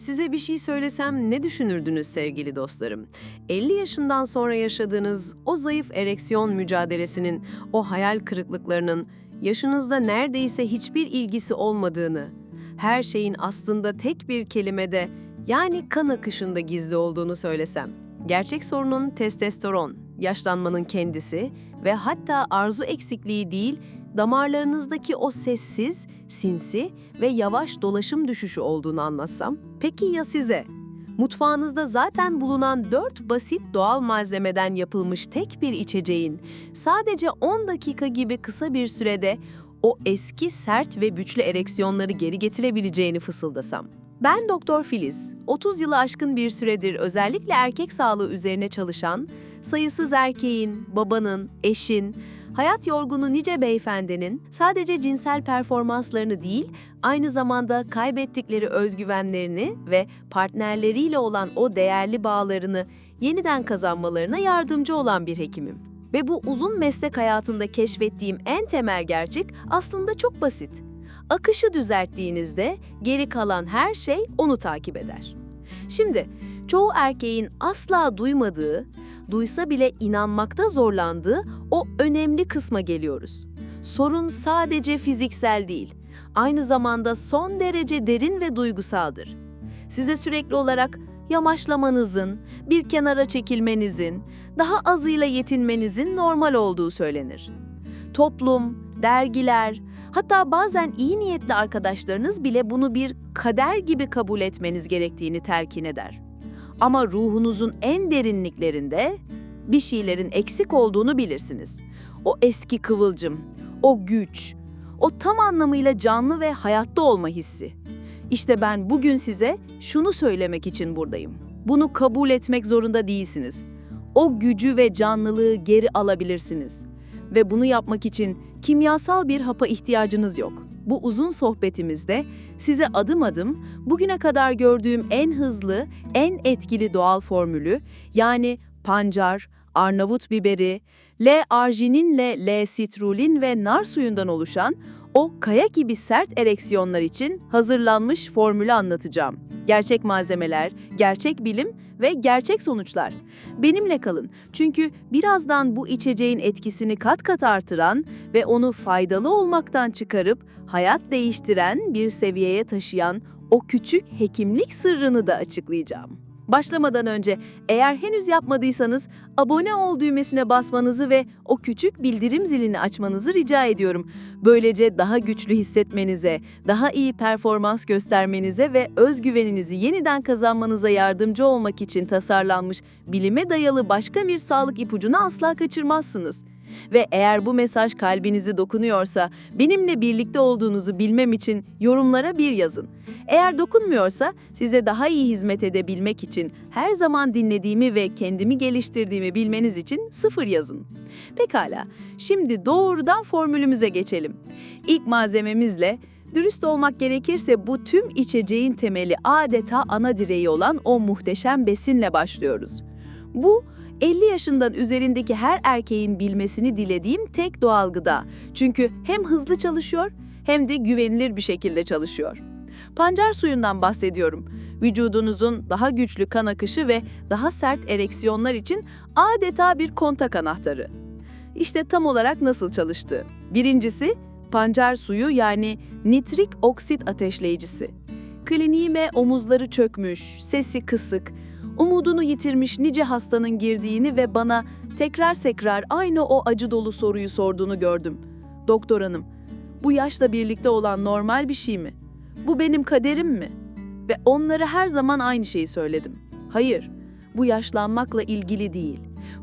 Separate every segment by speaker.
Speaker 1: Size bir şey söylesem ne düşünürdünüz sevgili dostlarım? 50 yaşından sonra yaşadığınız o zayıf ereksiyon mücadelesinin, o hayal kırıklıklarının yaşınızda neredeyse hiçbir ilgisi olmadığını, her şeyin aslında tek bir kelimede yani kan akışında gizli olduğunu söylesem. Gerçek sorunun testosteron, yaşlanmanın kendisi ve hatta arzu eksikliği değil, damarlarınızdaki o sessiz, sinsi ve yavaş dolaşım düşüşü olduğunu anlatsam? Peki ya size? Mutfağınızda zaten bulunan dört basit doğal malzemeden yapılmış tek bir içeceğin sadece 10 dakika gibi kısa bir sürede o eski sert ve güçlü ereksiyonları geri getirebileceğini fısıldasam. Ben Doktor Filiz, 30 yılı aşkın bir süredir özellikle erkek sağlığı üzerine çalışan, sayısız erkeğin, babanın, eşin, hayat yorgunu nice beyefendinin sadece cinsel performanslarını değil, aynı zamanda kaybettikleri özgüvenlerini ve partnerleriyle olan o değerli bağlarını yeniden kazanmalarına yardımcı olan bir hekimim. Ve bu uzun meslek hayatında keşfettiğim en temel gerçek aslında çok basit. Akışı düzelttiğinizde geri kalan her şey onu takip eder. Şimdi çoğu erkeğin asla duymadığı, duysa bile inanmakta zorlandığı o önemli kısma geliyoruz. Sorun sadece fiziksel değil, aynı zamanda son derece derin ve duygusaldır. Size sürekli olarak yamaçlamanızın, bir kenara çekilmenizin, daha azıyla yetinmenizin normal olduğu söylenir. Toplum, dergiler, hatta bazen iyi niyetli arkadaşlarınız bile bunu bir kader gibi kabul etmeniz gerektiğini telkin eder. Ama ruhunuzun en derinliklerinde bir şeylerin eksik olduğunu bilirsiniz. O eski kıvılcım, o güç, o tam anlamıyla canlı ve hayatta olma hissi. İşte ben bugün size şunu söylemek için buradayım. Bunu kabul etmek zorunda değilsiniz. O gücü ve canlılığı geri alabilirsiniz. Ve bunu yapmak için kimyasal bir hapa ihtiyacınız yok. Bu uzun sohbetimizde size adım adım bugüne kadar gördüğüm en hızlı, en etkili doğal formülü yani pancar, Arnavut biberi, L-argininle L-sitrulin ve nar suyundan oluşan o kaya gibi sert ereksiyonlar için hazırlanmış formülü anlatacağım. Gerçek malzemeler, gerçek bilim ve gerçek sonuçlar. Benimle kalın çünkü birazdan bu içeceğin etkisini kat kat artıran ve onu faydalı olmaktan çıkarıp hayat değiştiren bir seviyeye taşıyan o küçük hekimlik sırrını da açıklayacağım. Başlamadan önce eğer henüz yapmadıysanız abone ol düğmesine basmanızı ve o küçük bildirim zilini açmanızı rica ediyorum. Böylece daha güçlü hissetmenize, daha iyi performans göstermenize ve özgüveninizi yeniden kazanmanıza yardımcı olmak için tasarlanmış bilime dayalı başka bir sağlık ipucunu asla kaçırmazsınız. Ve eğer bu mesaj kalbinizi dokunuyorsa, benimle birlikte olduğunuzu bilmem için yorumlara bir yazın. Eğer dokunmuyorsa, size daha iyi hizmet edebilmek için her zaman dinlediğimi ve kendimi geliştirdiğimi bilmeniz için sıfır yazın. Pekala, şimdi doğrudan formülümüze geçelim. İlk malzememizle Dürüst olmak gerekirse bu tüm içeceğin temeli adeta ana direği olan o muhteşem besinle başlıyoruz. Bu 50 yaşından üzerindeki her erkeğin bilmesini dilediğim tek doğal gıda. Çünkü hem hızlı çalışıyor hem de güvenilir bir şekilde çalışıyor. Pancar suyundan bahsediyorum. Vücudunuzun daha güçlü kan akışı ve daha sert ereksiyonlar için adeta bir kontak anahtarı. İşte tam olarak nasıl çalıştığı. Birincisi, pancar suyu yani nitrik oksit ateşleyicisi. Kliniğime omuzları çökmüş, sesi kısık, umudunu yitirmiş nice hastanın girdiğini ve bana tekrar tekrar aynı o acı dolu soruyu sorduğunu gördüm. Doktor hanım, bu yaşla birlikte olan normal bir şey mi? Bu benim kaderim mi? Ve onlara her zaman aynı şeyi söyledim. Hayır, bu yaşlanmakla ilgili değil.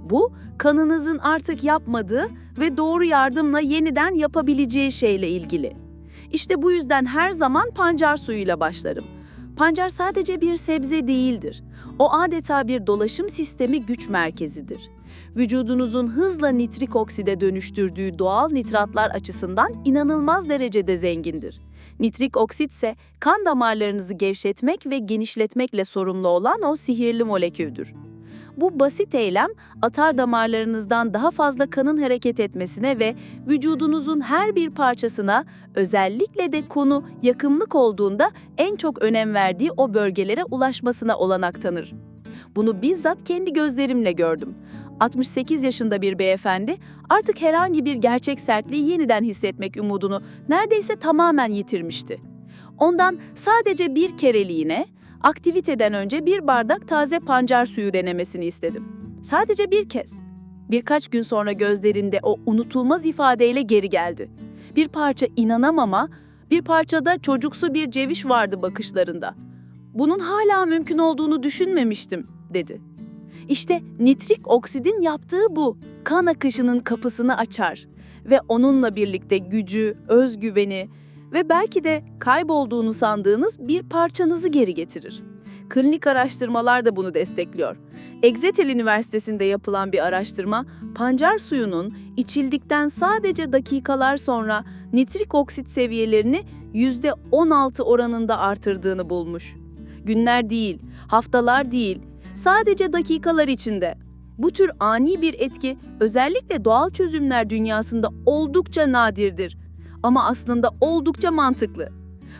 Speaker 1: Bu, kanınızın artık yapmadığı ve doğru yardımla yeniden yapabileceği şeyle ilgili. İşte bu yüzden her zaman pancar suyuyla başlarım. Pancar sadece bir sebze değildir. O adeta bir dolaşım sistemi güç merkezidir. Vücudunuzun hızla nitrik okside dönüştürdüğü doğal nitratlar açısından inanılmaz derecede zengindir. Nitrik oksit ise kan damarlarınızı gevşetmek ve genişletmekle sorumlu olan o sihirli moleküldür. Bu basit eylem atar damarlarınızdan daha fazla kanın hareket etmesine ve vücudunuzun her bir parçasına özellikle de konu yakınlık olduğunda en çok önem verdiği o bölgelere ulaşmasına olanak tanır. Bunu bizzat kendi gözlerimle gördüm. 68 yaşında bir beyefendi artık herhangi bir gerçek sertliği yeniden hissetmek umudunu neredeyse tamamen yitirmişti. Ondan sadece bir kereliğine, aktiviteden önce bir bardak taze pancar suyu denemesini istedim. Sadece bir kez. Birkaç gün sonra gözlerinde o unutulmaz ifadeyle geri geldi. Bir parça inanamama, bir parçada çocuksu bir ceviş vardı bakışlarında. Bunun hala mümkün olduğunu düşünmemiştim, dedi. İşte nitrik oksidin yaptığı bu. Kan akışının kapısını açar ve onunla birlikte gücü, özgüveni ve belki de kaybolduğunu sandığınız bir parçanızı geri getirir. Klinik araştırmalar da bunu destekliyor. Exeter Üniversitesi'nde yapılan bir araştırma, pancar suyunun içildikten sadece dakikalar sonra nitrik oksit seviyelerini %16 oranında artırdığını bulmuş. Günler değil, haftalar değil, sadece dakikalar içinde. Bu tür ani bir etki özellikle doğal çözümler dünyasında oldukça nadirdir ama aslında oldukça mantıklı.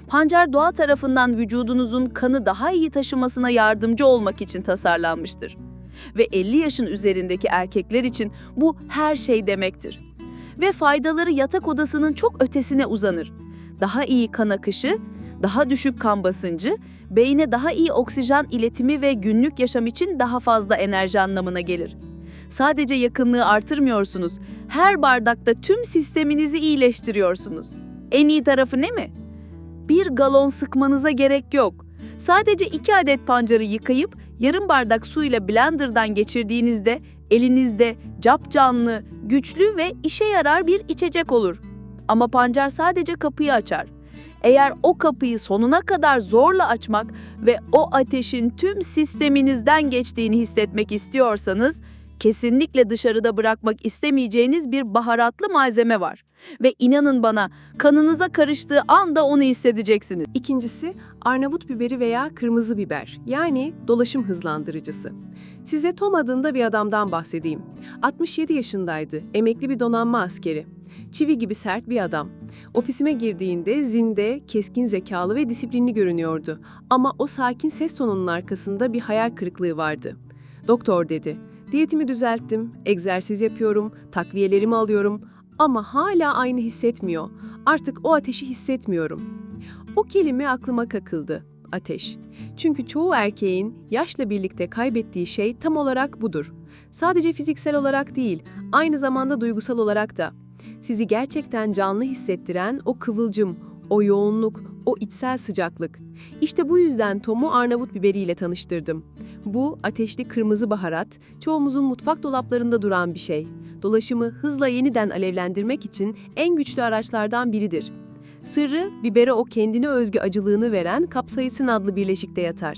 Speaker 1: Pancar doğa tarafından vücudunuzun kanı daha iyi taşımasına yardımcı olmak için tasarlanmıştır. Ve 50 yaşın üzerindeki erkekler için bu her şey demektir. Ve faydaları yatak odasının çok ötesine uzanır. Daha iyi kan akışı, daha düşük kan basıncı, beyne daha iyi oksijen iletimi ve günlük yaşam için daha fazla enerji anlamına gelir. Sadece yakınlığı artırmıyorsunuz, her bardakta tüm sisteminizi iyileştiriyorsunuz. En iyi tarafı ne mi? Bir galon sıkmanıza gerek yok. Sadece iki adet pancarı yıkayıp yarım bardak suyla blenderdan geçirdiğinizde elinizde capcanlı, güçlü ve işe yarar bir içecek olur. Ama pancar sadece kapıyı açar. Eğer o kapıyı sonuna kadar zorla açmak ve o ateşin tüm sisteminizden geçtiğini hissetmek istiyorsanız, kesinlikle dışarıda bırakmak istemeyeceğiniz bir baharatlı malzeme var. Ve inanın bana, kanınıza karıştığı anda onu hissedeceksiniz.
Speaker 2: İkincisi Arnavut biberi veya kırmızı biber yani dolaşım hızlandırıcısı. Size Tom adında bir adamdan bahsedeyim. 67 yaşındaydı, emekli bir donanma askeri. Çivi gibi sert bir adam. Ofisime girdiğinde zinde, keskin zekalı ve disiplinli görünüyordu. Ama o sakin ses tonunun arkasında bir hayal kırıklığı vardı. Doktor dedi, diyetimi düzelttim, egzersiz yapıyorum, takviyelerimi alıyorum ama hala aynı hissetmiyor. Artık o ateşi hissetmiyorum. O kelime aklıma kakıldı. Ateş. Çünkü çoğu erkeğin yaşla birlikte kaybettiği şey tam olarak budur. Sadece fiziksel olarak değil, aynı zamanda duygusal olarak da. Sizi gerçekten canlı hissettiren o kıvılcım, o yoğunluk, o içsel sıcaklık. İşte bu yüzden Tom'u Arnavut biberiyle tanıştırdım. Bu ateşli kırmızı baharat çoğumuzun mutfak dolaplarında duran bir şey. Dolaşımı hızla yeniden alevlendirmek için en güçlü araçlardan biridir. Sırrı bibere o kendine özgü acılığını veren kapsaisin adlı birleşikte yatar.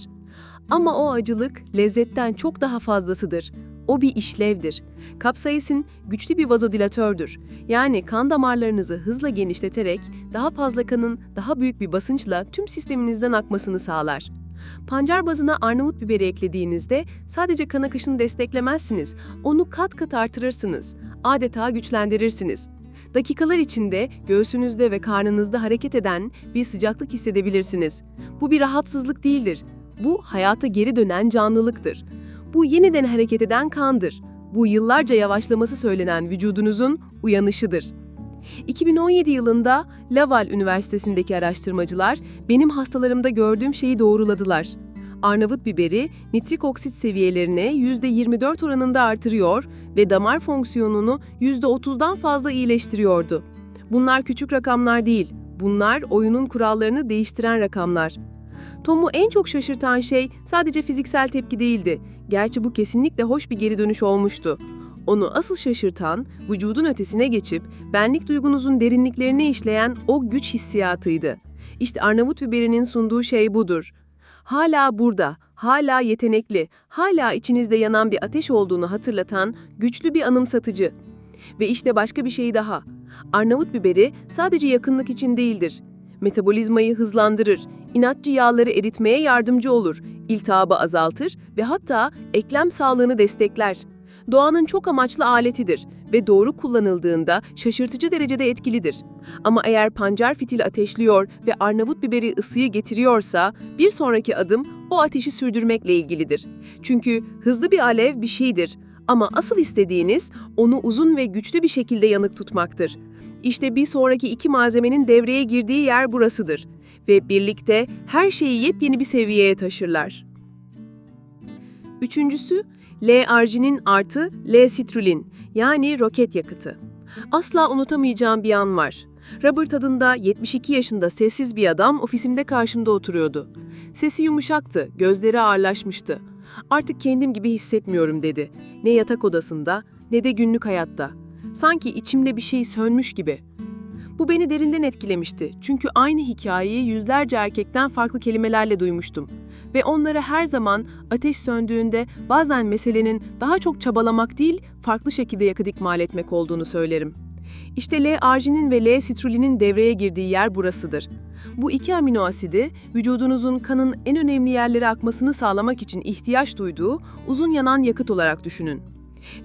Speaker 2: Ama o acılık lezzetten çok daha fazlasıdır. O bir işlevdir. Kapsaisin güçlü bir vazodilatördür. Yani kan damarlarınızı hızla genişleterek daha fazla kanın daha büyük bir basınçla tüm sisteminizden akmasını sağlar. Pancar bazına Arnavut biberi eklediğinizde sadece kan akışını desteklemezsiniz, onu kat kat artırırsınız. Adeta güçlendirirsiniz. Dakikalar içinde göğsünüzde ve karnınızda hareket eden bir sıcaklık hissedebilirsiniz. Bu bir rahatsızlık değildir. Bu hayata geri dönen canlılıktır. Bu yeniden hareket eden kandır. Bu yıllarca yavaşlaması söylenen vücudunuzun uyanışıdır. 2017 yılında Laval Üniversitesi'ndeki araştırmacılar benim hastalarımda gördüğüm şeyi doğruladılar. Arnavut biberi nitrik oksit seviyelerini %24 oranında artırıyor ve damar fonksiyonunu %30'dan fazla iyileştiriyordu. Bunlar küçük rakamlar değil, bunlar oyunun kurallarını değiştiren rakamlar. Tom'u en çok şaşırtan şey sadece fiziksel tepki değildi. Gerçi bu kesinlikle hoş bir geri dönüş olmuştu. Onu asıl şaşırtan, vücudun ötesine geçip benlik duygunuzun derinliklerini işleyen o güç hissiyatıydı. İşte Arnavut biberinin sunduğu şey budur. Hala burada, hala yetenekli, hala içinizde yanan bir ateş olduğunu hatırlatan güçlü bir anımsatıcı. Ve işte başka bir şey daha. Arnavut biberi sadece yakınlık için değildir.
Speaker 1: Metabolizmayı hızlandırır, inatçı yağları eritmeye yardımcı olur, iltihabı azaltır ve hatta eklem sağlığını destekler. Doğanın çok amaçlı aletidir ve doğru kullanıldığında şaşırtıcı derecede etkilidir. Ama eğer pancar fitili ateşliyor ve Arnavut biberi ısıyı getiriyorsa bir sonraki adım o ateşi sürdürmekle ilgilidir. Çünkü hızlı bir alev bir şeydir ama asıl istediğiniz onu uzun ve güçlü bir şekilde yanık tutmaktır. İşte bir sonraki iki malzemenin devreye girdiği yer burasıdır ve birlikte her şeyi yepyeni bir seviyeye taşırlar. Üçüncüsü, L-arginin artı L-sitrulin yani roket yakıtı. Asla unutamayacağım bir an var. Robert adında 72 yaşında sessiz bir adam ofisimde karşımda oturuyordu. Sesi yumuşaktı, gözleri ağırlaşmıştı. Artık kendim gibi hissetmiyorum dedi. Ne yatak odasında ne de günlük hayatta. Sanki içimde bir şey sönmüş gibi. Bu beni derinden etkilemişti. Çünkü aynı hikayeyi yüzlerce erkekten farklı kelimelerle duymuştum. Ve onlara her zaman ateş söndüğünde bazen meselenin daha çok çabalamak değil, farklı şekilde yakıt ikmal etmek olduğunu söylerim. İşte L-arginin ve L-sitrulinin devreye girdiği yer burasıdır. Bu iki amino asidi, vücudunuzun kanın en önemli yerlere akmasını sağlamak için ihtiyaç duyduğu uzun yanan yakıt olarak düşünün.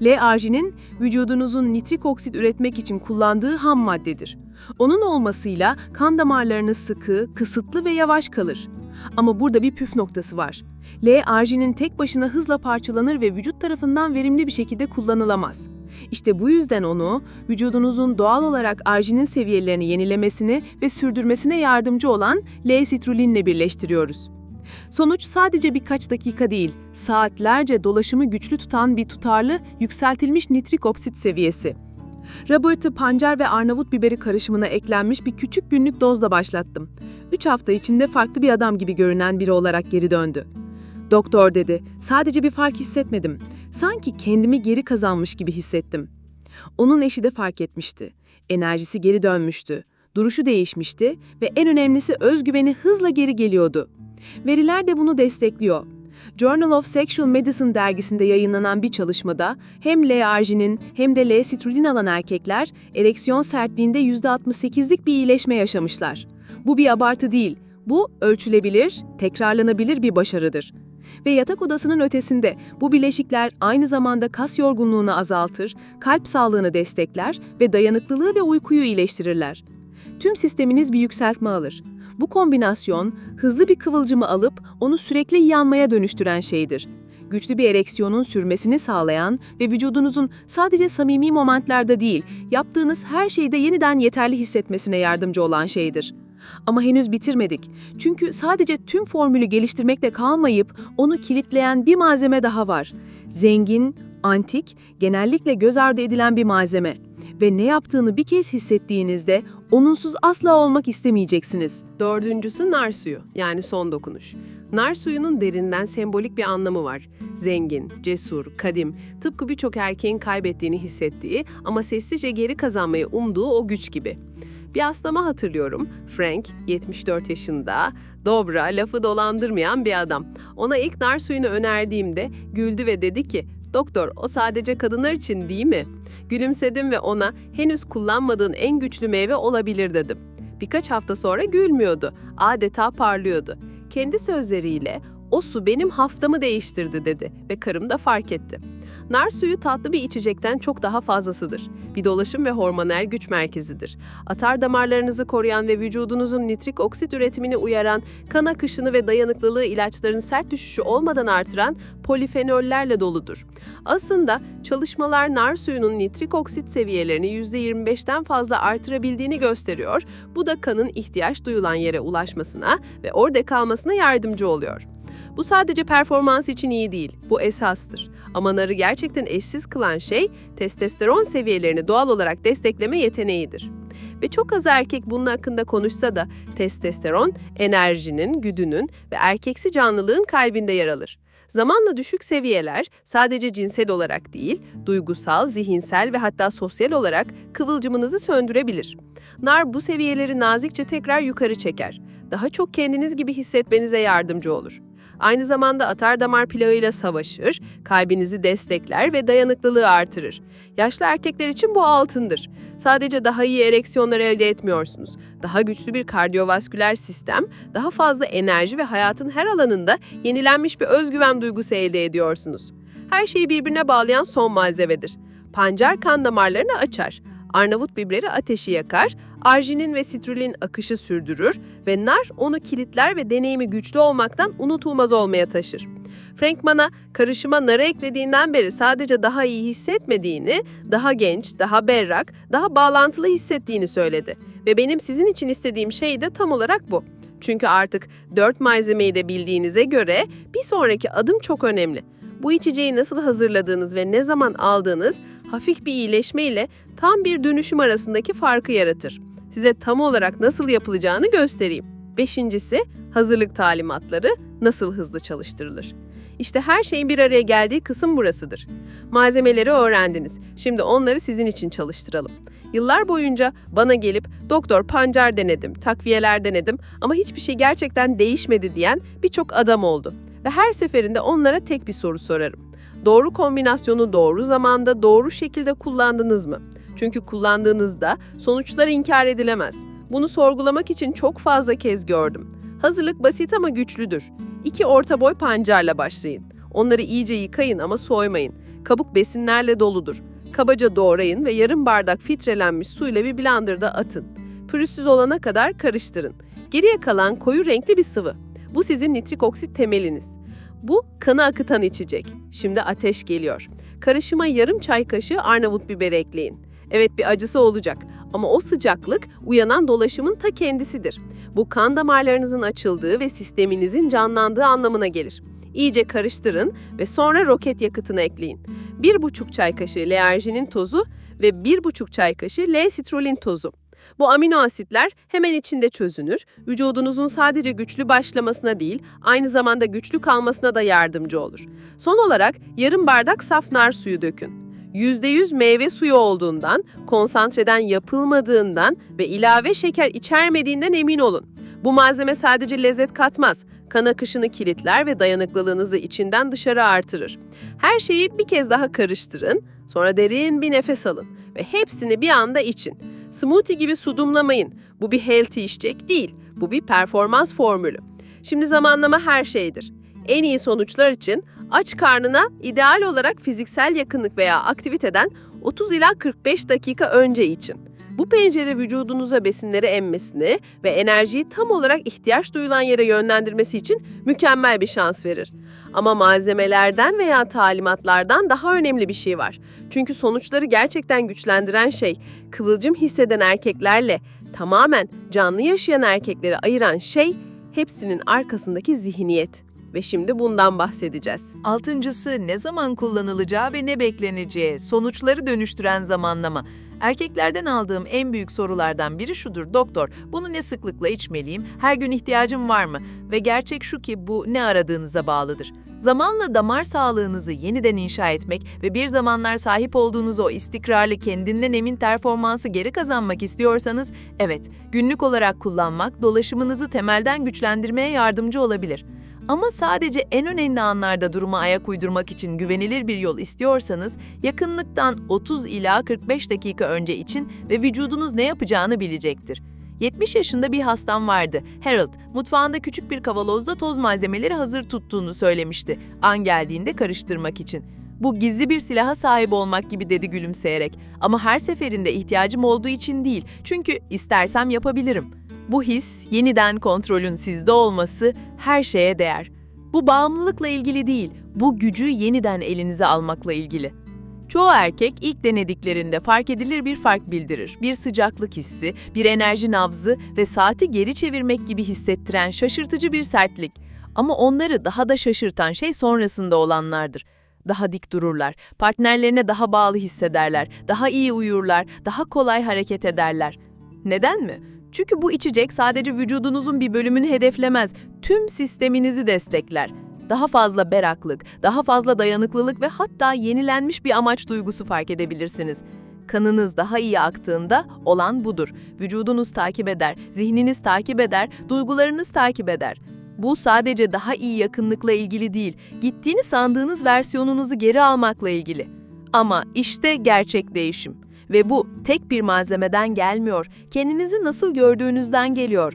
Speaker 1: L-arginin vücudunuzun nitrik oksit üretmek için kullandığı ham maddedir. Onun olmasıyla kan damarlarınız sıkı, kısıtlı ve yavaş kalır. Ama burada bir püf noktası var. L-arginin tek başına hızla parçalanır ve vücut tarafından verimli bir şekilde kullanılamaz. İşte bu yüzden onu vücudunuzun doğal olarak arginin seviyelerini yenilemesini ve sürdürmesine yardımcı olan L-sitrulinle birleştiriyoruz. Sonuç sadece birkaç dakika değil, saatlerce dolaşımı güçlü tutan bir tutarlı, yükseltilmiş nitrik oksit seviyesi. Robert'ı pancar ve Arnavut biberi karışımına eklenmiş bir küçük günlük dozla başlattım. Üç hafta içinde farklı bir adam gibi görünen biri olarak geri döndü. Doktor dedi, sadece bir fark hissetmedim. Sanki kendimi geri kazanmış gibi hissettim. Onun eşi de fark etmişti. Enerjisi geri dönmüştü. Duruşu değişmişti ve en önemlisi özgüveni hızla geri geliyordu. Veriler de bunu destekliyor. Journal of Sexual Medicine dergisinde yayınlanan bir çalışmada hem L-arginin hem de L-sitrulin alan erkekler ereksiyon sertliğinde %68'lik bir iyileşme yaşamışlar. Bu bir abartı değil, bu ölçülebilir, tekrarlanabilir bir başarıdır. Ve yatak odasının ötesinde bu bileşikler aynı zamanda kas yorgunluğunu azaltır, kalp sağlığını destekler ve dayanıklılığı ve uykuyu iyileştirirler. Tüm sisteminiz bir yükseltme alır. Bu kombinasyon hızlı bir kıvılcımı alıp onu sürekli yanmaya dönüştüren şeydir. Güçlü bir ereksiyonun sürmesini sağlayan ve vücudunuzun sadece samimi momentlerde değil, yaptığınız her şeyde yeniden yeterli hissetmesine yardımcı olan şeydir. Ama henüz bitirmedik. Çünkü sadece tüm formülü geliştirmekle kalmayıp onu kilitleyen bir malzeme daha var. Zengin, antik, genellikle göz ardı edilen bir malzeme. Ve ne yaptığını bir kez hissettiğinizde onunsuz asla olmak istemeyeceksiniz.
Speaker 2: Dördüncüsü nar suyu, yani son dokunuş. Nar suyunun derinden sembolik bir anlamı var. Zengin, cesur, kadim, tıpkı birçok erkeğin kaybettiğini hissettiği ama sessizce geri kazanmayı umduğu o güç gibi. Bir aslama hatırlıyorum. Frank, 74 yaşında, dobra, lafı dolandırmayan bir adam. Ona ilk nar suyunu önerdiğimde güldü ve dedi ki, Doktor, o sadece kadınlar için değil mi? Gülümsedim ve ona henüz kullanmadığın en güçlü meyve olabilir dedim. Birkaç hafta sonra gülmüyordu, adeta parlıyordu. Kendi sözleriyle o su benim haftamı değiştirdi dedi ve karım da fark etti. Nar suyu tatlı bir içecekten çok daha fazlasıdır. Bir dolaşım ve hormonal güç merkezidir. Atar damarlarınızı koruyan ve vücudunuzun nitrik oksit üretimini uyaran, kan akışını ve dayanıklılığı ilaçların sert düşüşü olmadan artıran polifenollerle doludur. Aslında çalışmalar nar suyunun nitrik oksit seviyelerini %25'ten fazla artırabildiğini gösteriyor. Bu da kanın ihtiyaç duyulan yere ulaşmasına ve orada kalmasına yardımcı oluyor. Bu sadece performans için iyi değil, bu esastır. Ama narı gerçekten eşsiz kılan şey testosteron seviyelerini doğal olarak destekleme yeteneğidir. Ve çok az erkek bunun hakkında konuşsa da testosteron enerjinin, güdünün ve erkeksi canlılığın kalbinde yer alır. Zamanla düşük seviyeler sadece cinsel olarak değil, duygusal, zihinsel ve hatta sosyal olarak kıvılcımınızı söndürebilir. Nar bu seviyeleri nazikçe tekrar yukarı çeker. Daha çok kendiniz gibi hissetmenize yardımcı olur. Aynı zamanda atar damar plağıyla savaşır, kalbinizi destekler ve dayanıklılığı artırır. Yaşlı erkekler için bu altındır. Sadece daha iyi ereksiyonlar elde etmiyorsunuz. Daha güçlü bir kardiyovasküler sistem, daha fazla enerji ve hayatın her alanında yenilenmiş bir özgüven duygusu elde ediyorsunuz. Her şeyi birbirine bağlayan son malzemedir. Pancar kan damarlarını açar. Arnavut biberi ateşi yakar, arginin ve sitrulin akışı sürdürür ve nar onu kilitler ve deneyimi güçlü olmaktan unutulmaz olmaya taşır. Frankman'a karışıma narı eklediğinden beri sadece daha iyi hissetmediğini, daha genç, daha berrak, daha bağlantılı hissettiğini söyledi. Ve benim sizin için istediğim şey de tam olarak bu. Çünkü artık dört malzemeyi de bildiğinize göre bir sonraki adım çok önemli. Bu içeceği nasıl hazırladığınız ve ne zaman aldığınız hafif bir iyileşme ile tam bir dönüşüm arasındaki farkı yaratır. Size tam olarak nasıl yapılacağını göstereyim. Beşincisi, hazırlık talimatları nasıl hızlı çalıştırılır. İşte her şeyin bir araya geldiği kısım burasıdır. Malzemeleri öğrendiniz. Şimdi onları sizin için çalıştıralım. Yıllar boyunca bana gelip doktor pancar denedim, takviyeler denedim ama hiçbir şey gerçekten değişmedi diyen birçok adam oldu. Ve her seferinde onlara tek bir soru sorarım. Doğru kombinasyonu doğru zamanda doğru şekilde kullandınız mı? Çünkü kullandığınızda sonuçlar inkar edilemez. Bunu sorgulamak için çok fazla kez gördüm. Hazırlık basit ama güçlüdür. İki orta boy pancarla başlayın. Onları iyice yıkayın ama soymayın. Kabuk besinlerle doludur. Kabaca doğrayın ve yarım bardak filtrelenmiş suyla bir blenderda atın. Pürüzsüz olana kadar karıştırın. Geriye kalan koyu renkli bir sıvı. Bu sizin nitrik oksit temeliniz. Bu kanı akıtan içecek. Şimdi ateş geliyor. Karışıma yarım çay kaşığı Arnavut biberi ekleyin. Evet bir acısı olacak ama o sıcaklık uyanan dolaşımın ta kendisidir. Bu kan damarlarınızın açıldığı ve sisteminizin canlandığı anlamına gelir. İyice karıştırın ve sonra roket yakıtını ekleyin. 1,5 çay kaşığı L-arginin tozu ve 1,5 çay kaşığı L-sitrulin tozu. Bu amino asitler hemen içinde çözünür, vücudunuzun sadece güçlü başlamasına değil, aynı zamanda güçlü kalmasına da yardımcı olur. Son olarak yarım bardak saf nar suyu dökün. %100 meyve suyu olduğundan, konsantreden yapılmadığından ve ilave şeker içermediğinden emin olun. Bu malzeme sadece lezzet katmaz, kan akışını kilitler ve dayanıklılığınızı içinden dışarı artırır. Her şeyi bir kez daha karıştırın, sonra derin bir nefes alın ve hepsini bir anda için. Smoothie gibi sudumlamayın. Bu bir healthy içecek değil, bu bir performans formülü. Şimdi zamanlama her şeydir. En iyi sonuçlar için aç karnına ideal olarak fiziksel yakınlık veya aktiviteden 30 ila 45 dakika önce için. Bu pencere vücudunuza besinleri emmesini ve enerjiyi tam olarak ihtiyaç duyulan yere yönlendirmesi için mükemmel bir şans verir. Ama malzemelerden veya talimatlardan daha önemli bir şey var. Çünkü sonuçları gerçekten güçlendiren şey, kıvılcım hisseden erkeklerle tamamen canlı yaşayan erkekleri ayıran şey, hepsinin arkasındaki zihniyet. Ve şimdi bundan bahsedeceğiz.
Speaker 1: Altıncısı ne zaman kullanılacağı ve ne bekleneceği, sonuçları dönüştüren zamanlama. Erkeklerden aldığım en büyük sorulardan biri şudur. Doktor, bunu ne sıklıkla içmeliyim? Her gün ihtiyacım var mı? Ve gerçek şu ki bu ne aradığınıza bağlıdır. Zamanla damar sağlığınızı yeniden inşa etmek ve bir zamanlar sahip olduğunuz o istikrarlı kendinden emin performansı geri kazanmak istiyorsanız, evet, günlük olarak kullanmak dolaşımınızı temelden güçlendirmeye yardımcı olabilir. Ama sadece en önemli anlarda duruma ayak uydurmak için güvenilir bir yol istiyorsanız, yakınlıktan 30 ila 45 dakika önce için ve vücudunuz ne yapacağını bilecektir. 70 yaşında bir hastam vardı. Harold, mutfağında küçük bir kavanozda toz malzemeleri hazır tuttuğunu söylemişti. An geldiğinde karıştırmak için. Bu gizli bir silaha sahip olmak gibi dedi gülümseyerek. Ama her seferinde ihtiyacım olduğu için değil. Çünkü istersem yapabilirim. Bu his, yeniden kontrolün sizde olması her şeye değer. Bu bağımlılıkla ilgili değil, bu gücü yeniden elinize almakla ilgili. Çoğu erkek ilk denediklerinde fark edilir bir fark bildirir. Bir sıcaklık hissi, bir enerji nabzı ve saati geri çevirmek gibi hissettiren şaşırtıcı bir sertlik. Ama onları daha da şaşırtan şey sonrasında olanlardır. Daha dik dururlar, partnerlerine daha bağlı hissederler, daha iyi uyurlar, daha kolay hareket ederler. Neden mi? Çünkü bu içecek sadece vücudunuzun bir bölümünü hedeflemez, tüm sisteminizi destekler. Daha fazla beraklık, daha fazla dayanıklılık ve hatta yenilenmiş bir amaç duygusu fark edebilirsiniz. Kanınız daha iyi aktığında olan budur. Vücudunuz takip eder, zihniniz takip eder, duygularınız takip eder. Bu sadece daha iyi yakınlıkla ilgili değil, gittiğini sandığınız versiyonunuzu geri almakla ilgili. Ama işte gerçek değişim. Ve bu tek bir malzemeden gelmiyor. Kendinizi nasıl gördüğünüzden geliyor.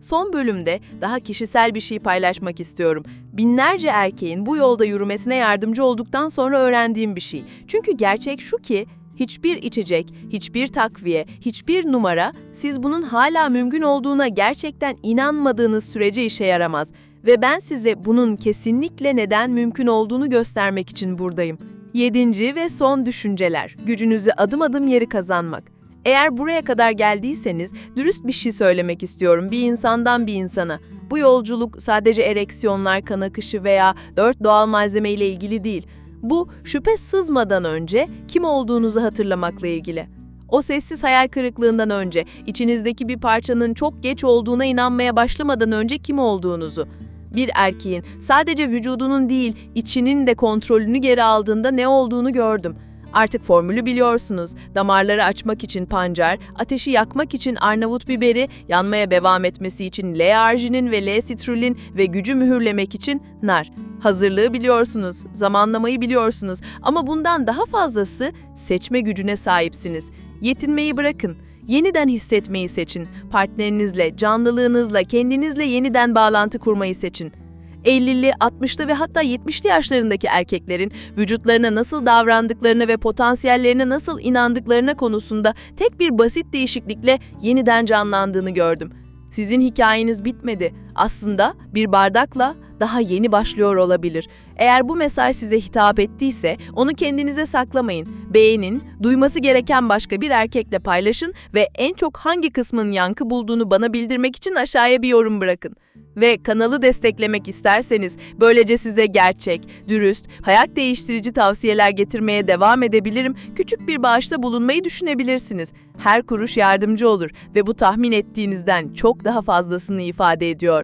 Speaker 1: Son bölümde daha kişisel bir şey paylaşmak istiyorum. Binlerce erkeğin bu yolda yürümesine yardımcı olduktan sonra öğrendiğim bir şey. Çünkü gerçek şu ki hiçbir içecek, hiçbir takviye, hiçbir numara siz bunun hala mümkün olduğuna gerçekten inanmadığınız sürece işe yaramaz. Ve ben size bunun kesinlikle neden mümkün olduğunu göstermek için buradayım. Yedinci ve son düşünceler. Gücünüzü adım adım yeri kazanmak. Eğer buraya kadar geldiyseniz dürüst bir şey söylemek istiyorum bir insandan bir insana. Bu yolculuk sadece ereksiyonlar, kan akışı veya dört doğal malzeme ile ilgili değil. Bu şüphe sızmadan önce kim olduğunuzu hatırlamakla ilgili. O sessiz hayal kırıklığından önce, içinizdeki bir parçanın çok geç olduğuna inanmaya başlamadan önce kim olduğunuzu. Bir erkeğin sadece vücudunun değil, içinin de kontrolünü geri aldığında ne olduğunu gördüm. Artık formülü biliyorsunuz. Damarları açmak için pancar, ateşi yakmak için Arnavut biberi, yanmaya devam etmesi için L-arginin ve L-sitrulin ve gücü mühürlemek için nar. Hazırlığı biliyorsunuz, zamanlamayı biliyorsunuz ama bundan daha fazlası seçme gücüne sahipsiniz. Yetinmeyi bırakın. Yeniden hissetmeyi seçin. Partnerinizle, canlılığınızla, kendinizle yeniden bağlantı kurmayı seçin. 50'li, 60'lı ve hatta 70'li yaşlarındaki erkeklerin vücutlarına nasıl davrandıklarına ve potansiyellerine nasıl inandıklarına konusunda tek bir basit değişiklikle yeniden canlandığını gördüm. Sizin hikayeniz bitmedi. Aslında bir bardakla daha yeni başlıyor olabilir. Eğer bu mesaj size hitap ettiyse onu kendinize saklamayın. Beğenin, duyması gereken başka bir erkekle paylaşın ve en çok hangi kısmın yankı bulduğunu bana bildirmek için aşağıya bir yorum bırakın. Ve kanalı desteklemek isterseniz böylece size gerçek, dürüst, hayat değiştirici tavsiyeler getirmeye devam edebilirim. Küçük bir bağışta bulunmayı düşünebilirsiniz. Her kuruş yardımcı olur ve bu tahmin ettiğinizden çok daha fazlasını ifade ediyor.